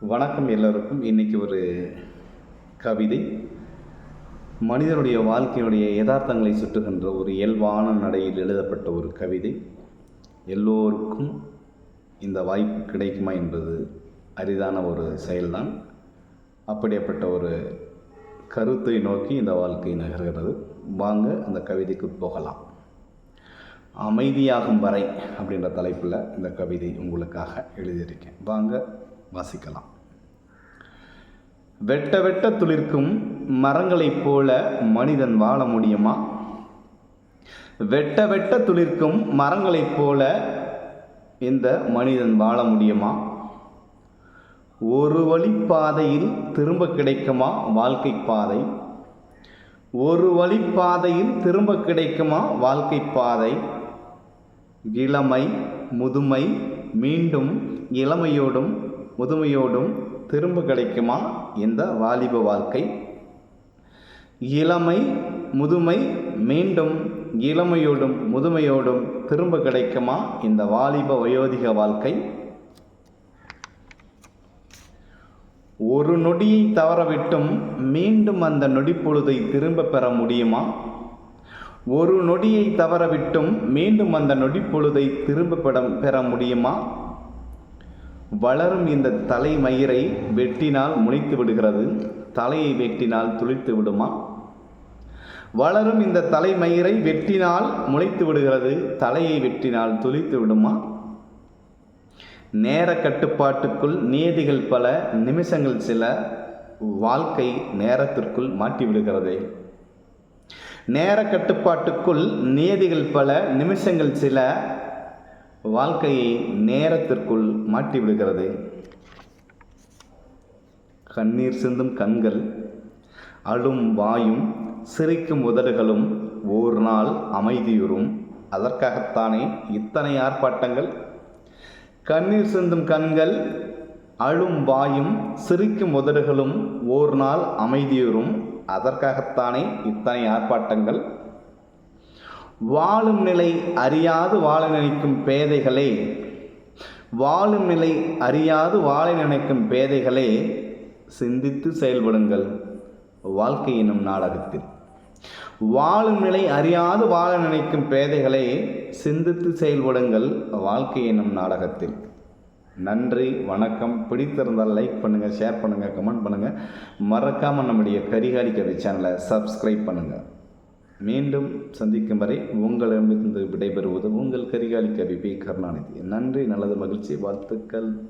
வணக்கம் எல்லோருக்கும். இன்றைக்கி ஒரு கவிதை. மனிதனுடைய வாழ்க்கையினுடைய யதார்த்தங்களை சுட்டுகின்ற ஒரு இயல்பான நடையில் எழுதப்பட்ட ஒரு கவிதை. எல்லோருக்கும் இந்த வாய்ப்பு கிடைக்குமா என்பது அரிதான ஒரு செயல்தான். அப்படிப்பட்ட ஒரு கருத்தை நோக்கி இந்த வாழ்க்கை நகர்கிறது. வாங்க அந்த கவிதைக்கு போகலாம். அமைதியாகும் வரை அப்படின்ற தலைப்பில் இந்த கவிதை உங்களுக்காக எழுதியிருக்கேன். வாங்க வாசிக்கலாம். வெட்ட வெட்ட துளிர்க்கும் மரங்களைப் போல மனிதன் வாழ முடியுமா? வெட்ட வெட்ட துளிர்க்கும் மரங்களைப் போல இந்த மனிதன் வாழ முடியுமா? ஒரு வழி பாதையில் திரும்ப கிடைக்குமா வாழ்க்கை பாதை? ஒரு வழி பாதையில் திரும்ப கிடைக்குமா வாழ்க்கை பாதை? இளமை முதுமை மீண்டும் இளமையோடும் முதுமையோடும் திரும்ப கிடைக்குமா? இந்த வாலிப வாழ்க்கை. இளமை முதுமை மீண்டும் இளமையோடும் முதுமையோடும் திரும்ப கிடைக்குமா? இந்த வாலிப வயோதிக வாழ்க்கை. ஒரு நொடியை தவறவிட்டும் மீண்டும் அந்த நொடிப்பொழுதை திரும்ப பெற முடியுமா? ஒரு நொடியை தவறவிட்டும் மீண்டும் அந்த நொடிப்பொழுதை திரும்ப பெற பெற முடியுமா? வளரும் இந்த தலைமயிரை வெட்டினால் முளைத்து விடுகிறது. தலையை வெட்டினால் துளித்து விடுமா? வளரும் இந்த தலைமயிரை வெட்டினால் முளைத்து விடுகிறது. தலையை வெட்டினால் துளித்து விடுமா? நேர கட்டுப்பாட்டுக்குள் நியதிகள் பல நிமிஷங்கள் சில வாழ்க்கை நேரத்திற்குள் மாட்டிவிடுகிறதே. நேர கட்டுப்பாட்டுக்குள் நியதிகள் பல நிமிஷங்கள் சில வாழ்க்கையை நேரத்திற்குள் மாட்டி விடுகிறது கண்ணீர் சிந்தும் கண்கள் அழும் வாயும் சிரிக்கும் உதடுகளும் ஒரு நாள் அமைதியுறும். அதற்காகத்தானே இத்தனை ஆர்ப்பாட்டங்கள்? கண்ணீர் சிந்தும் கண்கள் அழும் வாயும் சிரிக்கும் உதடுகளும் ஓர் நாள் அமைதியுறும். அதற்காகத்தானே இத்தனை ஆர்ப்பாட்டங்கள்? வாழும் நிலை அறியாது வாழ நினைக்கும் பேதைகளே. வாழும் நிலை அறியாது வாழ நினைக்கும் பேதைகளே சிந்தித்து செயல்படுங்கள். வாழ்க்கை எனும் நாடகத்தில். வாழும் நிலை அறியாது வாழ நினைக்கும் பேதைகளே சிந்தித்து செயல்படுங்கள். வாழ்க்கை எனும் நாடகத்தில். நன்றி வணக்கம். பிடித்திருந்தால் லைக் பண்ணுங்கள் ஷேர் பண்ணுங்கள் கமெண்ட் பண்ணுங்கள் மறக்காமல் நம்முடைய கரிகாரி கவி சேனலை சப்ஸ்கிரைப் பண்ணுங்கள் மீண்டும் சந்திக்கும் வரை உங்களிடமிருந்து விடைபெறுவது உங்கள் கரிகாலி கவி பி கருணாநிதி. நன்றி நல்லது மகிழ்ச்சி வாழ்த்துக்கள்.